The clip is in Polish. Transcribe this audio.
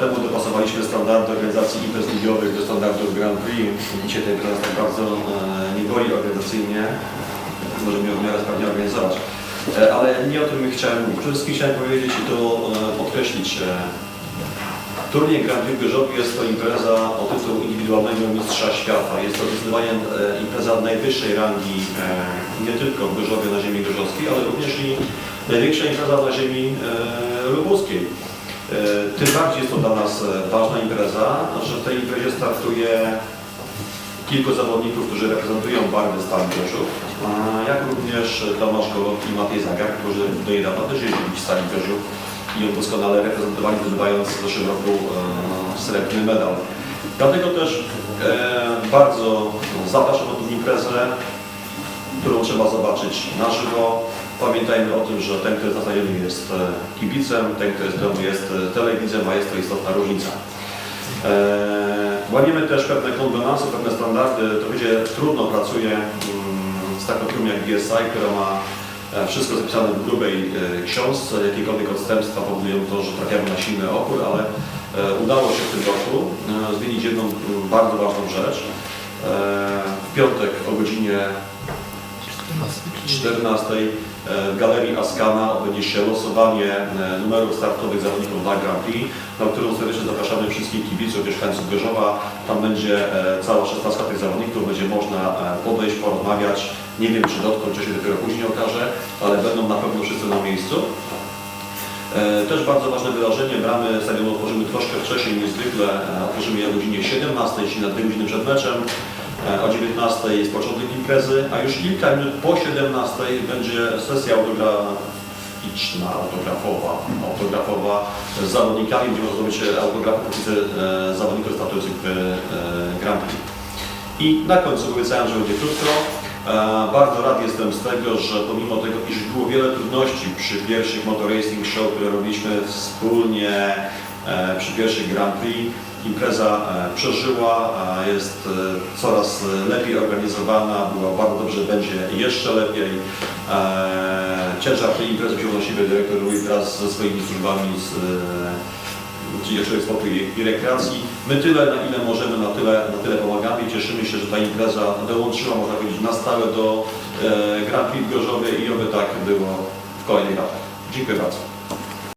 temu dopasowaliśmy standardy organizacji imprez ligowych do standardów Grand Prix. Dzisiaj ten impreza tak bardzo e, nie boli organizacyjnie. Możemy ją w miarę sprawnie organizować. E, Ale nie o tym chciałem mówić. Przede wszystkim chciałem powiedzieć i to e, podkreślić. Turniej Grand Prix w Gorzowie jest to impreza o tytuł indywidualnego mistrza świata. Jest to zdecydowanie impreza najwyższej rangi nie tylko w Gorzowie na ziemi gorzowskiej, ale również i największa impreza na ziemi lubuskiej. E, Tym bardziej jest to dla nas e, ważna impreza, że w tej imprezie startuje kilku zawodników, którzy reprezentują barwy Stali a jak również Tomasz Golow i Matej Zagar, którzy do niedawna też jeździli w Stali Gorzów i ją doskonale reprezentowali, zdobywając w zeszłym roku e, srebrny medal. Dlatego też bardzo zapraszam na tę imprezę, którą trzeba zobaczyć na żywo. Pamiętajmy o tym, że ten, który jest na stadionie jest e, kibicem, ten, który jest w domu jest e, telewidzem, a jest to istotna różnica. Eee, Łamiemy też pewne konwenanse, pewne standardy. To będzie trudno pracuje mm, z taką firmą jak BSI, która ma e, wszystko zapisane w grubej e, książce. Jakiekolwiek odstępstwa powodują to, że trafiamy na silny opór, ale e, udało się w tym roku e, zmienić jedną bardzo ważną rzecz. E, W piątek o godzinie 14 w Galerii Askana odbędzie się losowanie e, numerów startowych zawodników dla Grand Prix, na którą serdecznie zapraszamy wszystkich kibiców, mieszkańców Gorzowa. Tam będzie e, cała szesnastka tych zawodników, będzie można e, podejść, porozmawiać. Nie wiem, czy dotknąć, czy się dopiero później okaże, ale będą na pewno wszyscy na miejscu. E, Też bardzo ważne wydarzenie, bramy stadionu otworzymy troszkę wcześniej niż zwykle, E, otworzymy je o godzinie 17, czyli na 2 godziny przed meczem. E, O 19 jest początek imprezy, a już kilka minut po 17 będzie sesja autograficzna, autografowa, autografowa z zawodnikami, gdzie można zdobyć autografy podpisy e, zawodników startujących w e, Grand Prix. I na końcu obiecałem, że będzie krótko. E, Bardzo rad jestem z tego, że pomimo tego, iż było wiele trudności przy pierwszych Motor Racing Show, które robiliśmy wspólnie przy pierwszych Grand Prix, impreza e, przeżyła, jest e, coraz lepiej organizowana, była bardzo dobrze, będzie jeszcze lepiej. E, Ciężar tej imprezy wziął na siebie dyrektor Rui wraz ze swoimi służbami z e, czyli spokoju i rekreacji. My tyle, na ile możemy, na tyle, na tyle pomagamy cieszymy się, że ta impreza dołączyła, można powiedzieć, na stałe do e, Grand Prix w Gorzowie i oby tak było w kolejnych latach. Dziękuję bardzo.